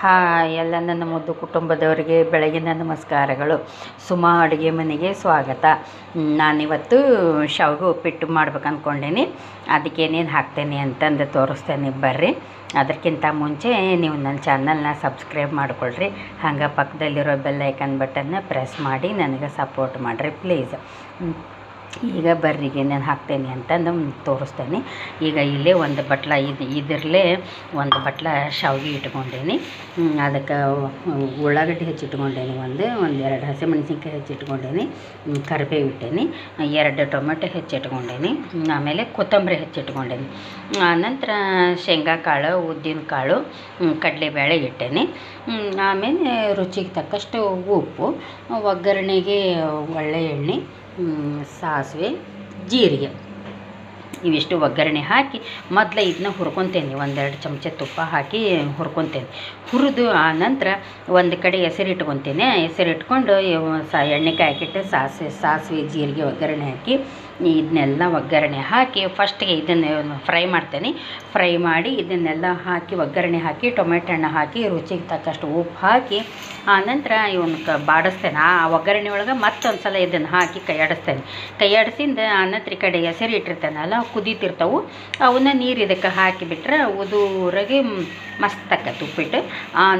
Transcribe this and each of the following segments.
Hi ಎಲ್ಲ ನನ್ನ ಮುದ್ದು ಕುಟುಂಬದವರಿಗೆ ಬೆಳಗಿನ ನಮಸ್ಕಾರಗಳು. ಸುಮಾ ಅಡುಗೆ ಮನೆಗೆ ಸ್ವಾಗತ. ನಾನಿವತ್ತು ಶಾವಿಗೆ ಉಪ್ಪಿಟ್ಟು ಮಾಡ್ಬೇಕು ಅಂದ್ಕೊಂಡೇನಿ ಅದಕ್ಕೆ ಏನೇನು ಹಾಕ್ತೇನೆ ಅಂತಂದು ತೋರಿಸ್ತೇನೆ ಬರ್ರಿ. ಅದಕ್ಕಿಂತ ಮುಂಚೆ ನೀವು ನನ್ನ ಚಾನಲ್ನ ಸಬ್ಸ್ಕ್ರೈಬ್ ಮಾಡ್ಕೊಳ್ರಿ. ಹಂಗೆ ಪಕ್ಕದಲ್ಲಿರೋ ಬೆಲ್ಲೈಕನ್ ಬಟನ್ನ ಪ್ರೆಸ್ ಮಾಡಿ ನನಗೆ ಸಪೋರ್ಟ್ ಮಾಡಿರಿ ಪ್ಲೀಸ್ ಈಗ ಬರ್ರಿಗೆ ಏನೇನು ಹಾಕ್ತೇನೆ ಅಂತಂದು ತೋರಿಸ್ತೇನೆ. ಈಗ ಇಲ್ಲೇ ಒಂದು ಬಟ್ಲ ಇದು, ಇದರಲ್ಲೇ ಒಂದು ಬಟ್ಲ ಶಾವಿಗೆ ಇಟ್ಕೊಂಡೇನಿ. ಅದಕ್ಕೆ ಉಳ್ಳಾಗಡ್ಡಿ ಹೆಚ್ಚಿಟ್ಕೊಂಡೇನಿ ಒಂದು ಒಂದು ಎರಡು ಹಸಿಮೆಣ್ಸಿನ್ಕಾಯಿ ಹೆಚ್ಚಿಟ್ಕೊಂಡೇನಿ ಕರ್ಬೇವು ಇಟ್ಟೇನಿ, ಎರಡು ಟೊಮೆಟೊ ಹೆಚ್ಚಿಟ್ಕೊಂಡೇನಿ ಆಮೇಲೆ ಕೊತ್ತಂಬರಿ ಹೆಚ್ಚಿಟ್ಕೊಂಡೇನಿ. ಆನಂತರ ಶೇಂಗಾ ಕಾಳು, ಉದ್ದಿನ ಕಾಳು ಕಡಲೆಬೇಳೆ ಇಟ್ಟೇನಿ. ಆಮೇಲೆ ರುಚಿಗೆ ತಕ್ಕಷ್ಟು ಉಪ್ಪು, ಒಗ್ಗರಣೆಗೆ ಒಳ್ಳೆ ಎಣ್ಣೆ ಸಾಸಿವೆ ಜೀರಿಗೆ ಇವಿಷ್ಟು ಒಗ್ಗರಣೆ ಹಾಕಿ ಮೊದಲು ಇದನ್ನ ಹುರ್ಕೊತೇನೆ, ಒಂದೆರಡು ಚಮಚ ತುಪ್ಪ ಹಾಕಿ ಹುರ್ಕೊತೇನೆ. ಹುರಿದು ಆ ನಂತರ ಒಂದು ಕಡೆ ಹೆಸರಿಟ್ಕೊತೇನೆ. ಹೆಸರಿಟ್ಕೊಂಡು ಸ ಎಣ್ಣೆ ಕಾಯ್ಕಿಟ್ಟು ಸಾಸಿವೆ ಸಾಸಿವೆ ಜೀರಿಗೆ ಒಗ್ಗರಣೆ ಹಾಕಿ ಇದನ್ನೆಲ್ಲ ಒಗ್ಗರಣೆ ಹಾಕಿ ಫಸ್ಟಿಗೆ ಇದನ್ನು ಫ್ರೈ ಮಾಡ್ತೇನೆ. ಫ್ರೈ ಮಾಡಿ ಇದನ್ನೆಲ್ಲ ಹಾಕಿ ಒಗ್ಗರಣೆ ಹಾಕಿ, ಟೊಮೆಟೊ ಹಣ್ಣು ಹಾಕಿ, ರುಚಿಗೆ ತಕ್ಕಷ್ಟು ಉಪ್ಪು ಹಾಕಿ ಆನಂತರ ಇವನ್ನ ಕ ಬಾಡಿಸ್ತೇನೆ. ಆ ಒಗ್ಗರಣೆ ಒಳಗೆ ಮತ್ತೊಂದು ಸಲ ಇದನ್ನು ಹಾಕಿ ಕೈಯಾಡಿಸ್ತೇನೆ ಕೈಯಾಡಿಸಿಂದ ಆನಂತರ ಈ ಕಡೆ ಹೆಸರು ಇಟ್ಟಿರ್ತೇನಲ್ಲ ಅವು ಕುದೀತಿರ್ತಾವು. ಅವನ್ನ ನೀರು ಇದಕ್ಕೆ ಹಾಕಿಬಿಟ್ರೆ ಉದುರಾಗಿ ಮಸ್ತ್ ಆಕೈತೆ ಉಪ್ಪಿಟ್ಟು.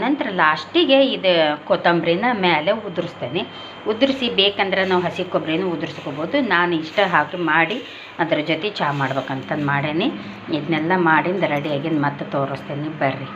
ನಂತರ ಲಾಸ್ಟಿಗೆ ಇದು ಕೊತ್ತಂಬರಿನ ಮೇಲೆ ಉದುರಿಸ್ತೇನೆ. ಉದುರಿಸಿ ಬೇಕಂದ್ರೆ ನಾವು ಹಸಿ ಕೊಬ್ಬರಿನೂ ಉದುರಿಸ್ಕೋಬೋದು. ನಾನು ಇಷ್ಟ ಹಾಕಿ ಮಾಡಿ ಅದ್ರ ಜೊತೆ ಚಹಾ ಮಾಡ್ಬೇಕಂತಂದು ಮಾಡೇನಿ. ಇದನ್ನೆಲ್ಲ ಮಾಡಿಂದ ರೆಡಿಯಾಗಿಂದು ಮತ್ತೆ ತೋರಿಸ್ತೇನೆ ಬರ್ರಿ.